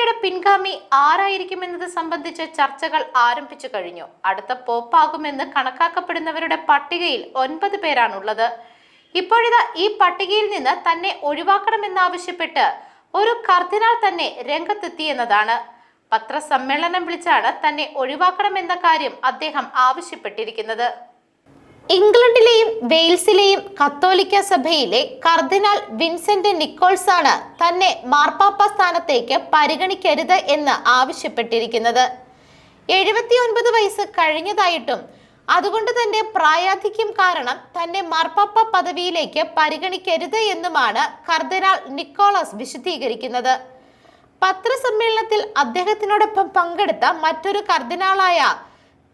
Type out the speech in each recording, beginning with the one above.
മാർപ്പാപ്പയുടെ പിൻഗാമി ആരായിരിക്കുമെന്നത് സംബന്ധിച്ച് ചർച്ചകൾ ആരംഭിച്ചു കഴിഞ്ഞു. അടുത്ത പോപ്പാകുമെന്ന് കണക്കാക്കപ്പെടുന്നവരുടെ പട്ടികയിൽ ഒൻപത് പേരാണുള്ളത്. ഇപ്പോഴിതാ ഈ പട്ടികയിൽ നിന്ന് തന്നെ ഒഴിവാക്കണമെന്നാവശ്യപ്പെട്ട് ഒരു കർദിനാൾ തന്നെ രംഗത്തെത്തിയെന്നതാണ് പത്രസമ്മേളനം വിളിച്ചാണ് തന്നെ ഒഴിവാക്കണമെന്ന കാര്യം അദ്ദേഹം ആവശ്യപ്പെട്ടിരിക്കുന്നത്. ഇംഗ്ലണ്ടിലെയും വെയിൽസിലെയും കത്തോലിക്ക സഭയിലെ കർദിനാൾ വിൻസെന്റ് നിക്കോൾസ് ആണ് തന്നെ മാർപ്പാപ്പ സ്ഥാനത്തേക്ക് പരിഗണിക്കരുത് എന്ന് ആവശ്യപ്പെട്ടിരിക്കുന്നത്. എഴുപത്തിയൊൻപത് വയസ്സ് കഴിഞ്ഞതായിട്ടും അതുകൊണ്ട് തന്നെ പ്രായാധിക്യം കാരണം തന്നെ മാർപ്പാപ്പ പദവിയിലേക്ക് പരിഗണിക്കരുത് എന്നുമാണ് കർദിനാൾ നിക്കോളസ് വിശദീകരിക്കുന്നത്. പത്രസമ്മേളനത്തിൽ അദ്ദേഹത്തിനോടൊപ്പം പങ്കെടുത്ത മറ്റൊരു കർദിനാളായ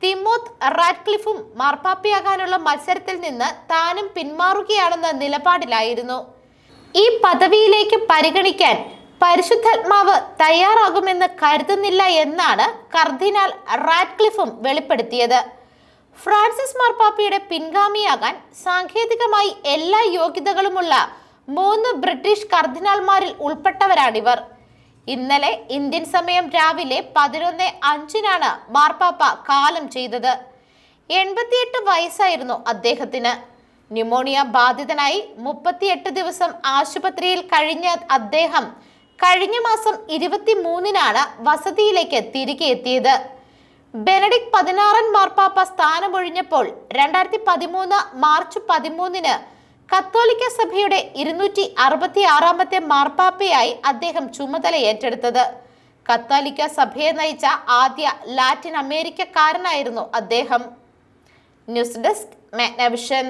തിമോത്ത് റാറ്റ്ക്ലിഫും മാർപ്പാപ്പയാകാനുള്ള മത്സരത്തിൽ നിന്ന് താനും പിന്മാറുകയാണെന്ന നിലപാടിലായിരുന്നു. ഈ പദവിയിലേക്ക് പരിഗണിക്കാൻ പരിശുദ്ധാത്മാവ് തയ്യാറാകുമെന്ന് കരുതുന്നില്ല എന്നാണ് കർദിനാൾ റാറ്റ്ക്ലിഫും വെളിപ്പെടുത്തിയത്. ഫ്രാൻസിസ് മാർപ്പാപ്പയുടെ പിൻഗാമിയാകാൻ സാങ്കേതികമായി എല്ലാ യോഗ്യതകളുമുള്ള മൂന്ന് ബ്രിട്ടീഷ് കർദിനാൾമാരിൽ ഉൾപ്പെട്ടവരാണിവർ. ഇന്നലെ ഇന്ത്യൻ സമയം രാവിലെ പതിനൊന്ന് അഞ്ചിനാണ് മാർപ്പാപ്പ കാലം ചെയ്തത്. എൺപത്തിയെട്ട് വയസ്സായിരുന്നു അദ്ദേഹത്തിന്. ന്യൂമോണിയ ബാധിതനായി മുപ്പത്തിയെട്ട് ദിവസം ആശുപത്രിയിൽ കഴിഞ്ഞ അദ്ദേഹം കഴിഞ്ഞ മാസം ഇരുപത്തി മൂന്നിനാണ് വസതിയിലേക്ക് തിരികെ എത്തിയത്. ബെനഡിക് പതിനാറൻ മാർപ്പാപ്പ സ്ഥാനമൊഴിഞ്ഞപ്പോൾ രണ്ടായിരത്തി പതിമൂന്ന് മാർച്ച് പതിമൂന്നിന് കത്തോലിക്ക സഭയുടെ ഇരുന്നൂറ്റി അറുപത്തി ആറാമത്തെ മാർപ്പാപ്പയായി അദ്ദേഹം ചുമതല ഏറ്റെടുത്തത് കത്തോലിക്ക സഭയെ നയിച്ച ആദ്യ ലാറ്റിൻ അമേരിക്കക്കാരനായിരുന്നു അദ്ദേഹം. News desk Magnavision.